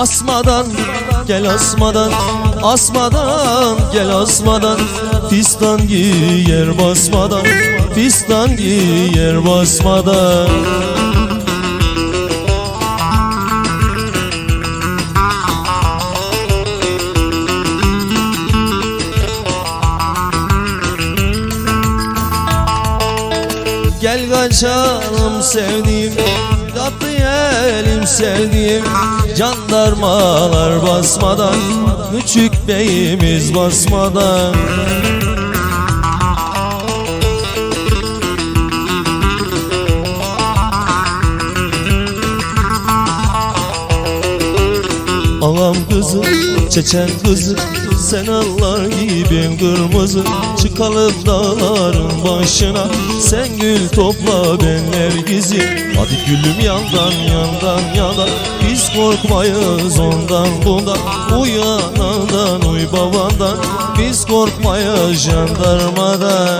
Asmadan gel asmadan Asmadan gel asmadan. Fistan giyer basmadan Fistan giyer basmadan. Gel kaçalım sevdiğim Tatlı elim sevdiğim Jandarmalar basmadan Küçük beyimiz basmadan. Ağam kızı, çeçen kızı Sen Allah gibi kırmızı. Çıkalım dağların başına. Sen gül topla ben nergizi. Hadi gülüm yandan yandan yandan Biz korkmayız ondan bundan Uy anadan uy babandan. Biz korkmayız jandarmadan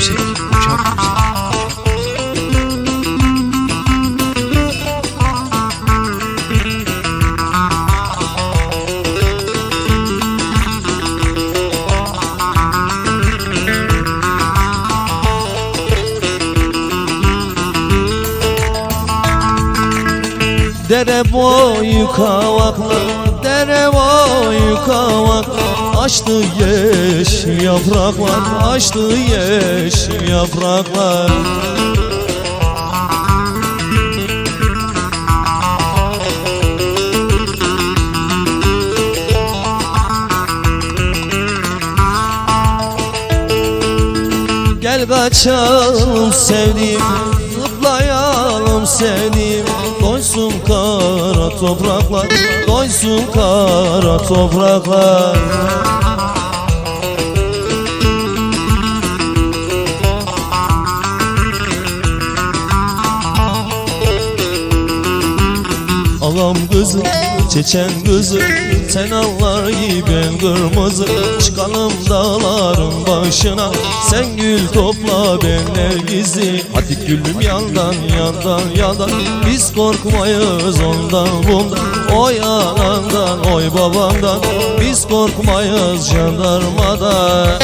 Müzik, uçak müzik. Dere boyu kavaklar, dere boyu kavaklar Açtı yeşil yapraklar, açtı yeşil yapraklar. Gel kaçalım sevdiğim Zıplayalım sevdiğim Doysun kara topraklar Doysun kara topraklar Ağam kızı, çeçen kızı Sen Allah ben kırmızı. Çıkalım dağların başına Sen gül topla ben nergizi Hadi gülüm yandan yandan yandan Biz korkmayız ondan bundan. Oy anandan oy babamdan Biz korkmayız jandarmadan